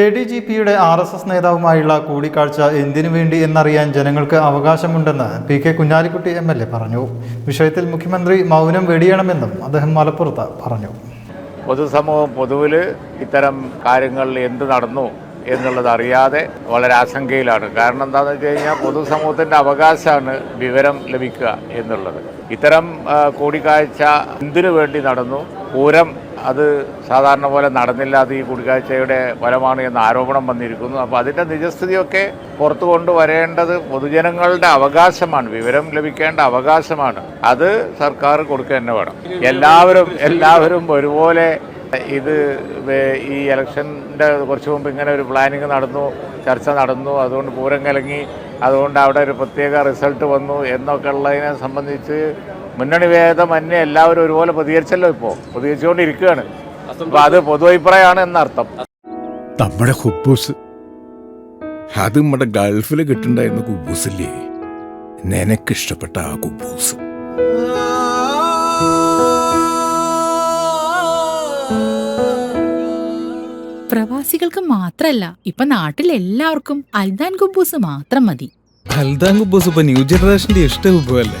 A D G പിയുടെ R S S നേതാവുമായുള്ള കൂടിക്കാഴ്ച എന്തിനു വേണ്ടി എന്നറിയാൻ ജനങ്ങൾക്ക് അവകാശമുണ്ടെന്ന് P K Kunhalikutty M L A പറഞ്ഞു. വിഷയത്തിൽ മുഖ്യമന്ത്രി മൗനം വെടിയണമെന്നും അദ്ദേഹം മലപ്പുറത്ത് പറഞ്ഞു. പൊതുസമൂഹം പൊതുവിൽ ഇത്തരം കാര്യങ്ങൾ എന്ത് നടന്നു എന്നുള്ളത് അറിയാതെ വളരെ ആശങ്കയിലാണ്. കാരണം എന്താണെന്ന് വെച്ച് കഴിഞ്ഞാൽ പൊതുസമൂഹത്തിന്റെ അവകാശമാണ് വിവരം ലഭിക്കുക എന്നുള്ളത്. ഇത്തരം കൂടിക്കാഴ്ച എന്തിനു വേണ്ടി നടന്നു? പൂരം അത് സാധാരണ പോലെ നടന്നില്ല. അത് ഈ കൂടിക്കാഴ്ചയുടെ ഫലമാണ് എന്ന ആരോപണം വന്നിരിക്കുന്നു. അപ്പോൾ അതിന്റെ നിജസ്ഥിതിയൊക്കെ പുറത്തു കൊണ്ടുവരേണ്ടത് പൊതുജനങ്ങളുടെ അവകാശമാണ്. വിവരം ലഭിക്കേണ്ട അവകാശമാണ്. അത് സർക്കാർ കൊടുക്കുക തന്നെ വേണം. എല്ലാവരും എല്ലാവരും ഒരുപോലെ ഇത് ഈ ഇലക്ഷന്റെ കുറച്ച് മുമ്പ് ഇങ്ങനെ ഒരു പ്ലാനിങ് നടന്നു ചർച്ച നടന്നു. അതുകൊണ്ട് പൂരം കലങ്ങി. അതുകൊണ്ട് അവിടെ ഒരു പ്രത്യേക റിസൾട്ട് വന്നു എന്നൊക്കെ ഉള്ളതിനെ സംബന്ധിച്ച് മുന്നണി ഭേദമന്യേ എല്ലാവരും ഒരുപോലെ പ്രതികരിച്ചല്ലോ ഇപ്പോൾ പ്രതികരിച്ചുകൊണ്ടിരിക്കുകയാണ്. അപ്പോൾ അത് പൊതുഅഭിപ്രായമാണ് എന്നർത്ഥം. നമ്മുടെ ഹുബൂസ്. അത് നമ്മുടെ ഗൾഫിൽ കിട്ടുണ്ടായിരുന്ന കുബൂസില്ലേ? നിനക്കിഷ്ടപ്പെട്ട ആ കുബൂസ്. പ്രവാസികൾക്ക് മാത്രല്ല ഇപ്പൊ നാട്ടിൽ എല്ലാവർക്കും അൽദാൻ കുബൂസ് മാത്രം മതി. അൽദാൻ കുബൂസ് ഇപ്പൊ ന്യൂ ജനറേഷന്റെ ഇഷ്ട കുബുവല്ലേ